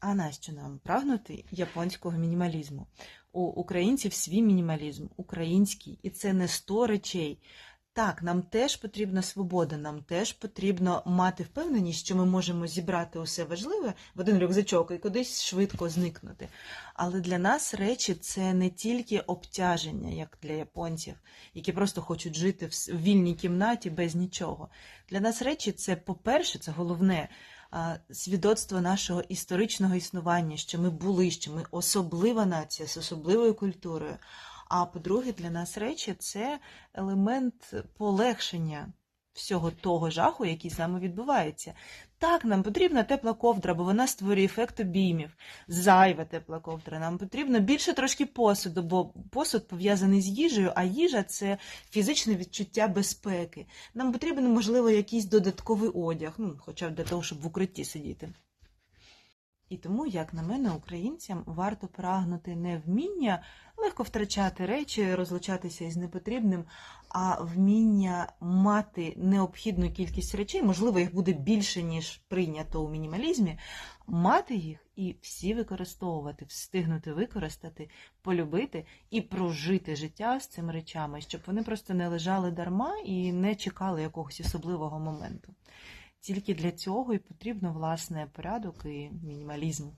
А нащо нам прагнути японського мінімалізму? У українців свій мінімалізм, український, і це не сто речей. Так, нам теж потрібна свобода, нам теж потрібно мати впевненість, що ми можемо зібрати усе важливе в один рюкзачок і кудись швидко зникнути. Але для нас речі це не тільки обтяження, як для японців, які просто хочуть жити в вільній кімнаті без нічого. Для нас речі це, по-перше, це головне свідоцтво нашого історичного існування, що ми були, що ми особлива нація з особливою культурою. А по-друге, для нас речі це елемент полегшення всього того жаху, який саме відбувається. Так, нам потрібна тепла ковдра, бо вона створює ефект обіймів. Зайва тепла ковдра. Нам потрібно більше трошки посуду, бо посуд пов'язаний з їжею, а їжа це фізичне відчуття безпеки. Нам потрібен, можливо, якийсь додатковий одяг, ну, хоча б для того, щоб в укритті сидіти. І тому, як на мене, українцям варто прагнути не вміння легко втрачати речі, розлучатися із непотрібним, а вміння мати необхідну кількість речей, можливо, їх буде більше, ніж прийнято у мінімалізмі, мати їх і всі використовувати, встигнути використати, полюбити і прожити життя з цими речами, щоб вони просто не лежали дарма і не чекали якогось особливого моменту. Тільки для цього і потрібно власне порядок і мінімалізм.